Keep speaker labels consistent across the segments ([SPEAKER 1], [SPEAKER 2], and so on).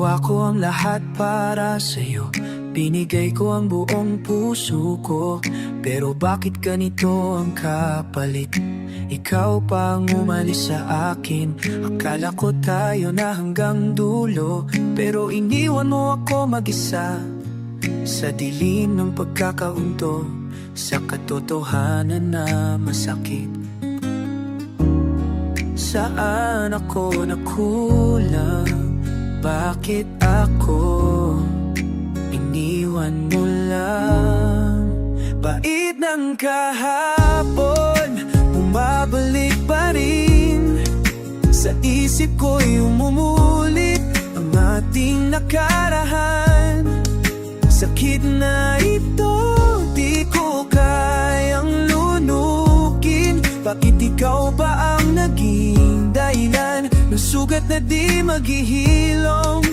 [SPEAKER 1] ang lahat para sa'yo. Binigay ko ang buong puso ko. Pero bakit ganito ang kapalit? Ikaw pa ang umalis sa akin. Akala ko tayo na hanggang dulo. Pero iniwan mo ako mag-isa. Sa dilim ng pagkakaunto Sa katotohanan na masakit. Saan ako nakulang? Bakit ako iniwan mo lang? Bait ng kahapon Bumabalik pa rin. Sa isip ko'y umumulit Ang ating nakarahan Sakit na ito Di ko kayang lunukin. Bakit ikaw ba ang naging dahilan sugat na di maghihilom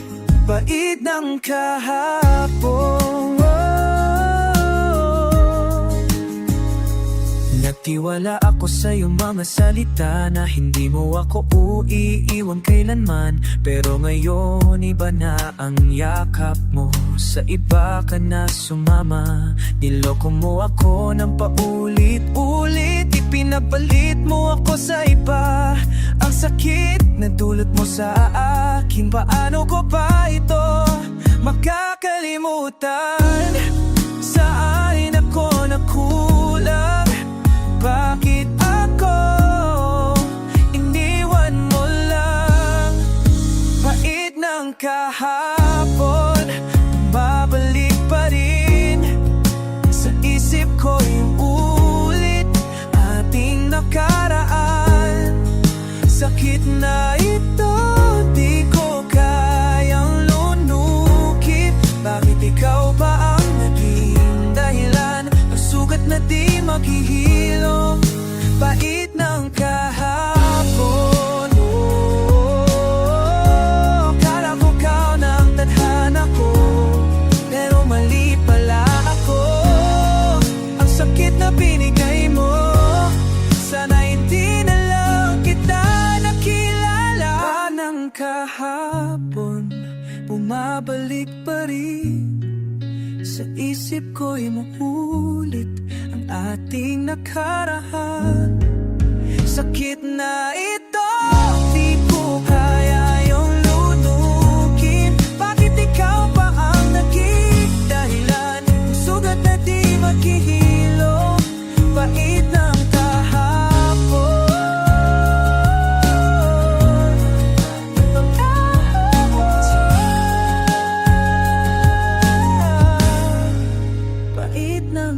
[SPEAKER 1] Bait ng kahapon. Nagtiwala ako sa iyong mga salita Na hindi mo ako uiiwan kailanman. Pero ngayon iba na ang yakap mo. Sa iba ka na sumama Niloko mo ako ng paulit-ulit. Ipinapalit mo ako sa iba sakit na dulot mo sa akin Paano ko pa ito makakalimutan? Saan ako nakulang? Bakit ako iniwan mo lang? Bait ng kahapon ikaw ba ang naging dahilan Ng sugat na di maghihilom? Bait ng kahapon. Oh, Kala ko ka ng tadhana ko Pero mali pala ako. Ang sakit na binigay mo Sana hindi na lang kita nakilala. Ng kahapon Bumabalik pa rin. Sa isip ko'y mahulit Ang ating nakarahan Sakit na ito Di ko kaya yung lunukin. Bakit ikaw pa ang naging dahilan? Sugat na di maghihilom Bait ng